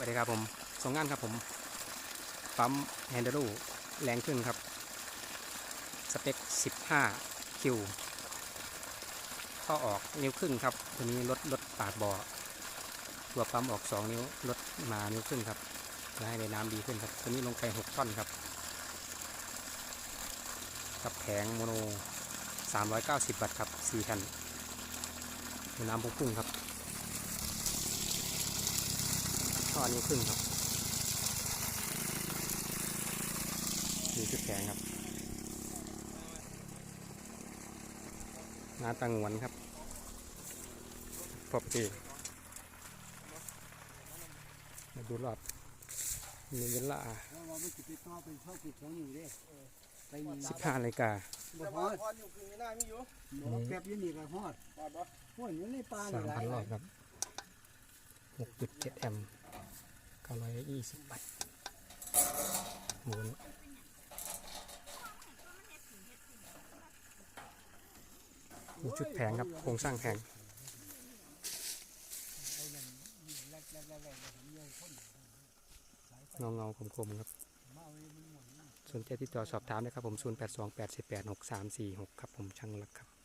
วัสดีครับผมส่งงานครับผมปั๊มแฮนเดลูแรงขึ้นครับ สเปค 15 คิวข้อออกนิ้วครึ่งครับ ตัวนี้ลดลดปากบ่อตัวปั๊มออก 2 นิ้วลดมานิ้วครึ่งครับเพื่อให้ได้น้ำดีขึ้นครับ ตัวนี้ลงไป 6 ท่อนครับ กับแผงโมโน 390 วัตต์ครับ4แผ่นมีน้ำพุ่งๆครับ ท่อนี้ครึ่งครับนี่คือแผงครับงานตังหวนครับพบดีมาดูรอบมีเวลาแล้วว่ามันจะไปต่อไปเข้าจุดของอยู่เด้ไปนี่15นาฬิกาบ่ฮอดพออยู่คืนนี้หน้ามีอยู่บ่แป๊บอยู่นี่ก็ฮอดพอดบ่ฮอดอยู่ในป่านี่หลาย3,000รอบครับ6.7แอมป์ 920วัตต์หมุนมีชุดแผงครับโครงสร้างแผงเงาเงาๆคมครับ สนใจติดต่อสอบถามได้ครับผม 0828186346 ครับผมช่างรักครับ